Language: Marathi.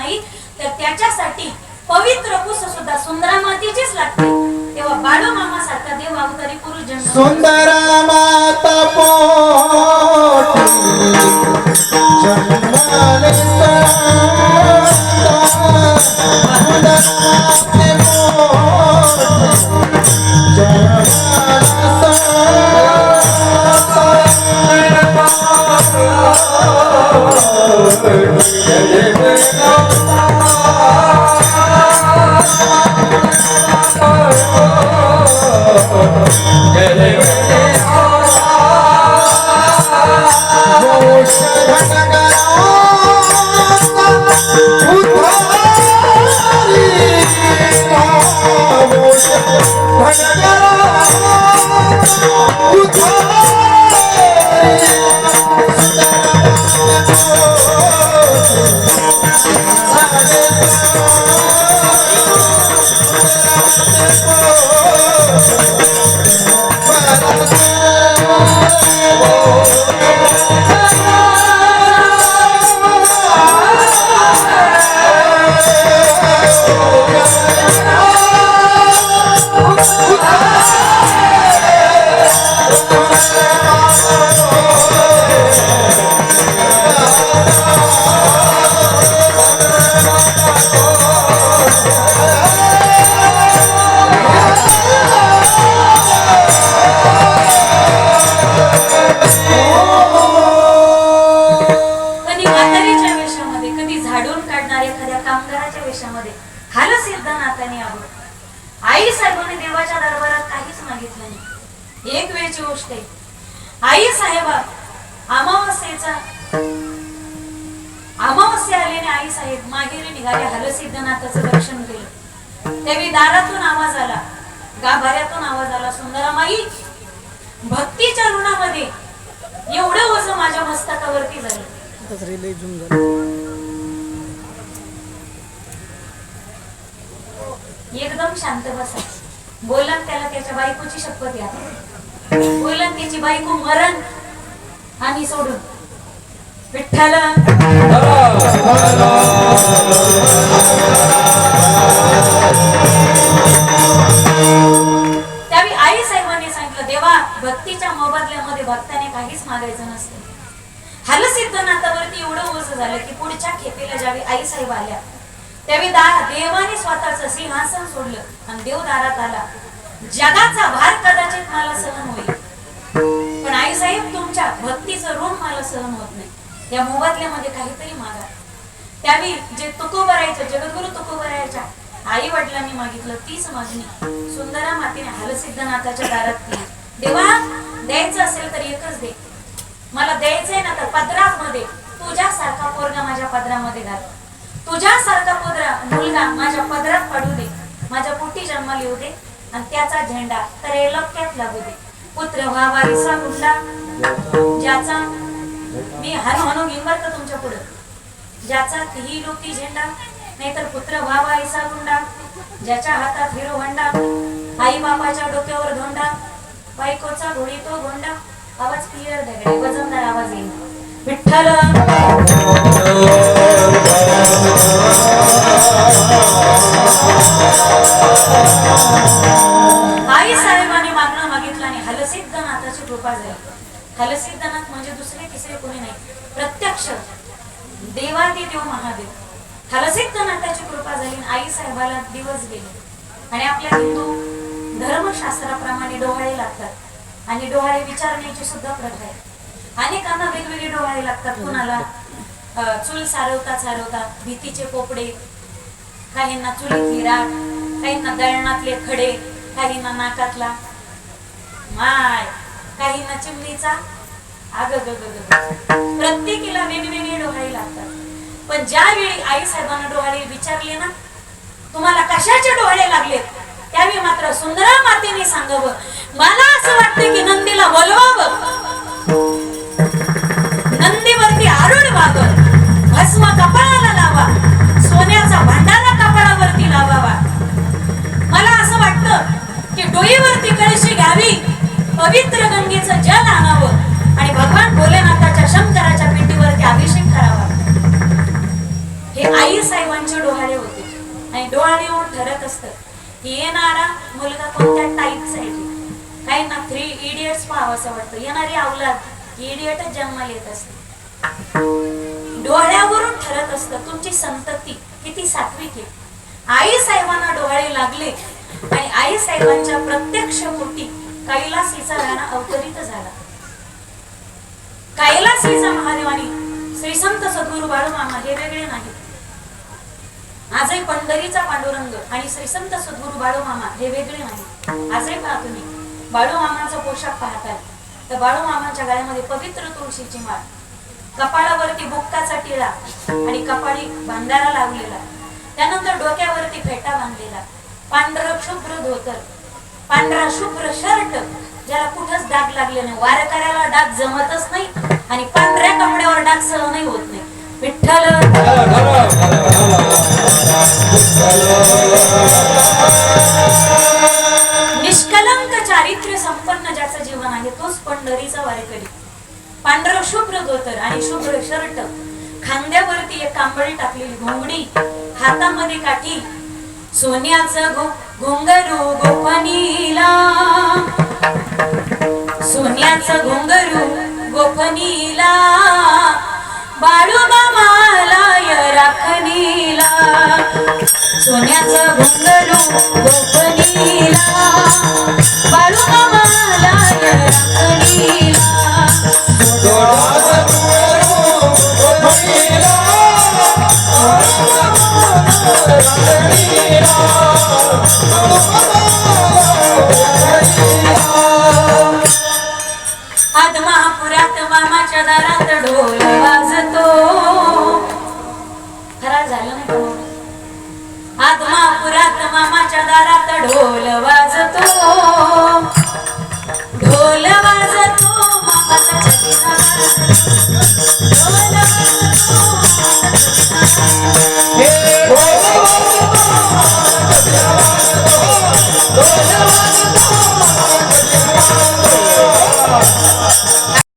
नाही तर त्याच्यासाठी पवित्र पुस सुद्धा सुंदरा मातीचीच लागते. तेव्हा बाळो मामा सारखा देव अवतारी पुरुष जन्म सुंदर माता पोटी जन्माले ঢাকা एक वेळची गोष्ट आहे. आई साहेबा अमावस्येचा अमावस्या आल्याने आई साहेब मागेरी निघाले हलसिद्धनाथाचं दर्शन केलं. त्यावेळी दारातून आवाज आला गाभाऱ्यातून आवाज आला सुंदरामाई भक्तीच्या ऋणामध्ये एवढं वजन माझ्या मस्तकावरती झालं. एकदम शांत बसा. बोलन त्याला त्याच्या बायकोची शपथ या बोलन त्याची बायको मरण आम्ही सोडून. विठ्ठल. त्यावेळी आई साहेबांनी सांगितलं देवा भक्तीच्या मोबदल्यामध्ये भक्ताने काहीच मागायचं नसतं. हलसिद्धनाथावरती एवढं ओझ झालं की पुढच्या खेपेला ज्यावेळी आई साहेब आल्या त्यावेळी दा देवाने स्वतःचं सिंहासन सोडलं आणि देव दारात आला. जगाचा भार कदाचित मला सहन होईल. पण आई साहेब तुमच्या भक्तीचं ऋण मला सहन होत नाही. या मोबदल्यामध्ये काहीतरी मागा. त्यावेळी जे तुकोबरायचं जगद्गुरु तुकोबरायच्या आई वडिलांनी मागितलं तीच मागणी सुंदरा मातीने हलसिद्धनाथाच्या दारात केली. देवा द्यायचं असेल तर एकच दे. मला द्यायचंय ना तर पदरामध्ये तुझ्यासारखा पोरगा माझ्या पदरामध्ये घाल. तुझ्यासारखा पोदरा मुलगा माझ्या पदरात पडू दे. माझ्या पोटी जन्म लिहू दे. आणि त्याचा झेंडा तर लक्क्यात लागू दे. पुत्र व्हावा इसा कुठला ज्याचा मी हाणू हाणू घेऊन का तुमच्यापुढे. ज्याचा ही लोकी झेंडा नाहीतर पुत्र व्हावा ऐसा गुंडा ज्याच्या हातात हिरो हंडा आई बापाच्या डोक्यावर धोंडा बायकोचा घोडी तो गोंडा आवाज क्लिअर दगडे वजनदार आवाज येईल. विठ्ठल! प्रत्यक्ष. देवादी देव महादेव. हलसिद्धनाथाची कृपा झाली आई साहेबाला दिवस गेले. आणि आपल्या हिंदू धर्मशास्त्राप्रमाणे डोहाळे लागतात. आणि डोहाळे विचारण्याची सुद्धा प्रथा आहे. अनेकांना वेगवेगळे डोहाळे लागतात. कुणाला चूल सारवता सारवता भीतीचे पोपडे काहींना चुलीतली राख काहींना दळणातले खडे काहींना नाकातला माय काहींना चिमणीचा आग ग प्रत्येकीला वेगवेगळे डोहाळे लागतात. पण ज्यावेळी आई साहेबांना डोहाळे विचारले ना तुम्हाला कशाचे डोहाळे लागले त्यावेळी मात्र सुंदरा मातेने सांगावं. मला असं वाटतं की नंदीला आई साहेबांच्या डोहाळे होते. आणि डोहाळे येऊन ठरत असतात. की येणारा मुलगा कोणत्या टाईपचा आहे? ते. काही ना थ्री इडियट्स पाहावं असं वाटतं. येणारी अवलाद इडियटच जन्माला येत असते. डोळ्यावरून ठरत असतं तुमची संतती किती सात्विक आहे. आई साहेबांना डोहाळे लागले आणि आई साहेबांच्या प्रत्यक्ष पोटी कैलासीचा राणा अवतरित झाला. कैलासीचा महादेवानी श्री संत सद्गुरु बाळू मामा हे वेगळे नाहीत. आजही पंढरीचा पांडुरंग आणि श्रीसंत संत बाळू बाळूमामा हे वेगळे नाही आजही पहा तुम्ही बाळूमामाचा पोशाख पाहताय. तर बाळूमामाच्या गळ्यामध्ये पवित्र तुळशीची माळ. कपाळावरती बुक्काचा टिळा आणि कपाळी बांधारा लावलेला. त्यानंतर डोक्यावरती फेटा बांधलेला. पांढर शुभ्र धोतर. पांढरा शुभ्र शर्ट ज्याला कुठंच डाग लागले नाही. वारकऱ्याला डाग जमतच नाही आणि पांढऱ्या कपड्यावर डाग सहनही होत नाही. विठ्ठल. निष्कलंक चारित्र्य संपन्न ज्याचं जीवन आहे तोच पंढरीचा वारकरी. पांढर शुभ्र धोतर आणि शुभ्र शर्ट. खांद्यावरती एक कांबळी टाकलेली घोंगडी. हातामध्ये काठी. सोन्याचं गो घोंगरू गोपनीला. सोन्याचं घोंगरू गोपनीला. बाळूबा मालाय राखणीला. सोन्याचं घुंगरू